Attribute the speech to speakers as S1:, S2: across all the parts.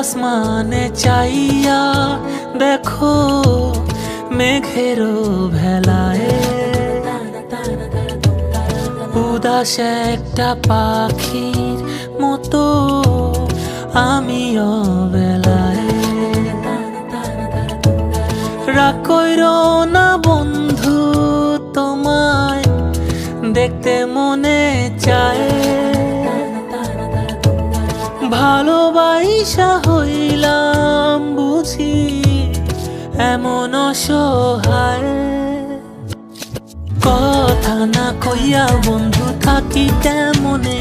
S1: আসমানে চাইয়া দেখো মেঘেরও উদাস একটা পাখির মতো, আমি অবেলায়। রাকইর না বন্ধু তোমায়, দেখতে মনে চায়। ভালোবাসা হইলাম বুঝি, এমন অসহায়। কথা না কইয়া বন্ধু থাকি কেমনে?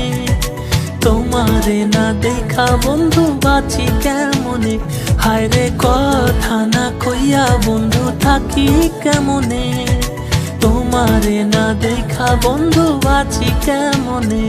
S1: তোমারে না দেখা বন্ধু, বাঁচি কেমনে? হায়রে কথা না কইয়া বন্ধু থাকি কেমনে? তোমারে না দেখা বন্ধু, বাঁচি কেমনে?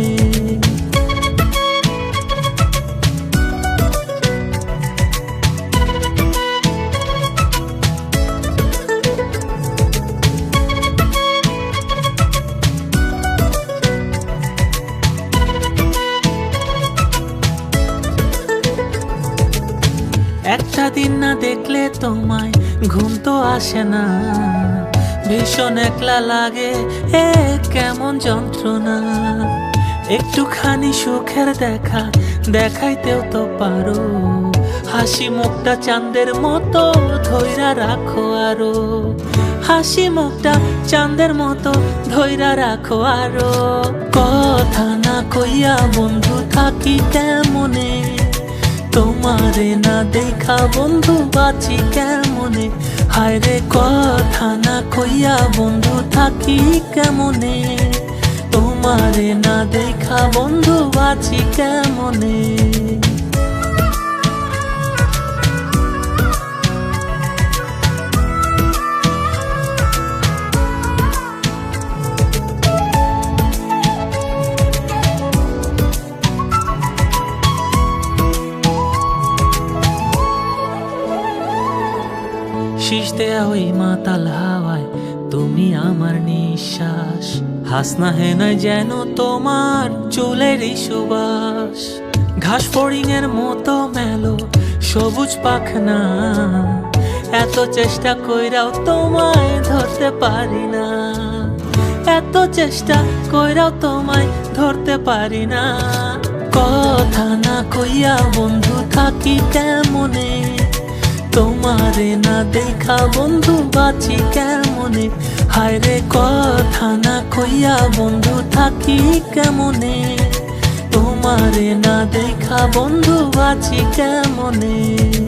S1: একটা দিন না দেখলে তোমায় ঘুম তো আসে না। ভীষণ একলা লাগে এ কেমন যন্ত্রণা। একটুখানি সুখের দেখা দেখাইতেও তো পারো। হাসি মুখটা চাঁদের মতো ধৈরা রাখো আরও। হাসি মুখটা চাঁদের মতো ধৈরা রাখো আরও। কথা না কইয়া বন্ধু থাকি কেমনে? তোমারে না দেখা বন্ধু, বাঁচি কেমনে? হায় রে কথা না কইয়া বন্ধু, থাকি কেমনে? তোমারে না দেখা বন্ধু, বাঁচি কেমনে? শীষ দেয়া ওই মাতাল হাওয়ায়, তুমি আমার নিঃশ্বাস। হাসনা হেনায় যেন তোমার চুলেরই সুবাস। ঘাস এর মতো মেলো, সবুজ পাখনা। এত চেষ্টা কইরাও তোমায় ধরতে পারি না। এত চেষ্টা কইরাও তোমায় ধরতে পারি না। কথা না কইয়া বন্ধু থাকি কেমনে তোমারে না দেখা বন্ধু, বাঁচি কেমনে? হায় রে কথা না কইয়া বন্ধু থাকি কেমনে? তোমারে না দেখা বন্ধু, বাঁচি কেমনে?